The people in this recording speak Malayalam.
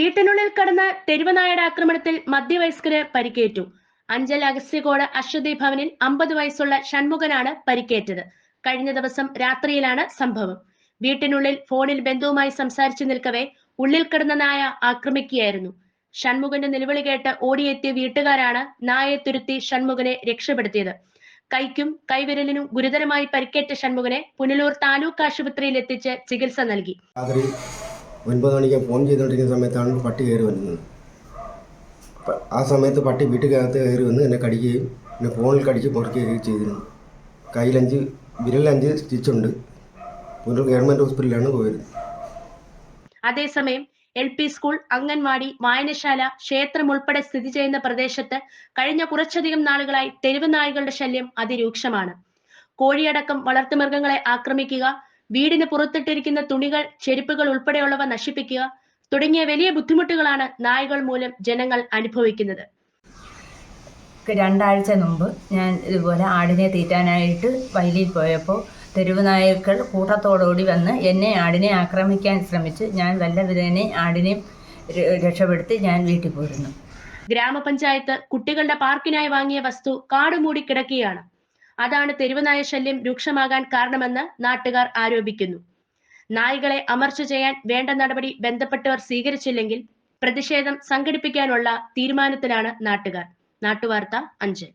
വീട്ടിനുള്ളിൽ കടന്ന തെരുവനായുടെ ആക്രമണത്തിൽ മധ്യവയസ്കര് പരിക്കേറ്റു. അഞ്ചൽ അഗസ്ത്യകോട് അശ്വതി ഭവനിൽ അമ്പത് വയസ്സുള്ള ഷൺമുഖനാണ് പരിക്കേറ്റത്. കഴിഞ്ഞ ദിവസം രാത്രിയിലാണ് സംഭവം. വീട്ടിനുള്ളിൽ ഫോണിൽ ബന്ധുവുമായി സംസാരിച്ചു നിൽക്കവേ ഉള്ളിൽ കിടന്ന നായ ആക്രമിക്കുകയായിരുന്നു. ഷൺമുഖന്റെ നിലവിളി കേട്ട് ഓടിയെത്തിയ വീട്ടുകാരാണ് നായയെ തുരുത്തി ഷൺമുഖനെ രക്ഷപ്പെടുത്തിയത്. കൈക്കും കൈവിരലിനും ഗുരുതരമായി പരിക്കേറ്റ ഷൺമുഖനെ പുനലൂർ താലൂക്ക് ആശുപത്രിയിൽ എത്തിച്ച് ചികിത്സ നൽകി. ഒൻപത് മണിക്ക് ഫോൺ ചെയ്തുകൊണ്ടിരിക്കുന്ന സമയത്താണ് പട്ടി കയറി വരുന്നത് ആ സമയത്ത് പട്ടി വീട്ടുകകത്ത് കയറി വന്ന് എന്നെ കടിക്കുകയും എന്നെ ഫോണിൽ കടിച്ച് മുറിക്കുകയും ചെയ്തിരുന്നു. കയ്യിലഞ്ച് വിരലഞ്ച് സ്റ്റിച്ചുണ്ട് പുനലൂർ ഗവൺമെന്റ് ഹോസ്പിറ്റലിലാണ് പോയത്. അതേസമയം എൽ പി സ്കൂൾ അംഗൻവാടി വായനശാല ക്ഷേത്രം ഉൾപ്പെടെ സ്ഥിതി ചെയ്യുന്ന പ്രദേശത്ത് കഴിഞ്ഞ കുറച്ചധികം നാളുകളായി തെരുവ് നായകളുടെ ശല്യം അതിരൂക്ഷമാണ്. കോഴിയടക്കം വളർത്തുമൃഗങ്ങളെ ആക്രമിക്കുക വീടിന് പുറത്തിട്ടിരിക്കുന്ന തുണികൾ ചെരുപ്പുകൾ ഉൾപ്പെടെയുള്ളവ നശിപ്പിക്കുക തുടങ്ങിയ വലിയ ബുദ്ധിമുട്ടുകളാണ് നായകൾ മൂലം ജനങ്ങൾ അനുഭവിക്കുന്നത്. രണ്ടാഴ്ച മുമ്പ് ഞാൻ ഇതുപോലെ ആടിനെ തീറ്റാനായിട്ട് വയലിൽ പോയപ്പോൾ തെരുവ് നായകൾ കൂട്ടത്തോടുകൂടി വന്ന് എന്നെ ആടിനെ ആക്രമിക്കാൻ ശ്രമിച്ച് ഞാൻ വല്ല വിധേനെ ആടിനെ രക്ഷപ്പെടുത്തി ഞാൻ വീട്ടിൽ പോരുന്നു. ഗ്രാമപഞ്ചായത്ത് കുട്ടികളുടെ പാർക്കിനായി വാങ്ങിയ വസ്തു കാടുമൂടി കിടക്കുകയാണ്. അതാണ് തെരുവുനായ ശല്യം രൂക്ഷമാകാൻ കാരണമെന്ന് നാട്ടുകാർ ആരോപിക്കുന്നു. നായ്കളെ അമർച്ച ചെയ്യാൻ വേണ്ട നടപടി ബന്ധപ്പെട്ടവർ സ്വീകരിച്ചില്ലെങ്കിൽ പ്രതിഷേധം സംഘടിപ്പിക്കാനുള്ള തീരുമാനത്തിലാണ് നാട്ടുകാർ. നാട്ടുവാർത്ത അഞ്ച്.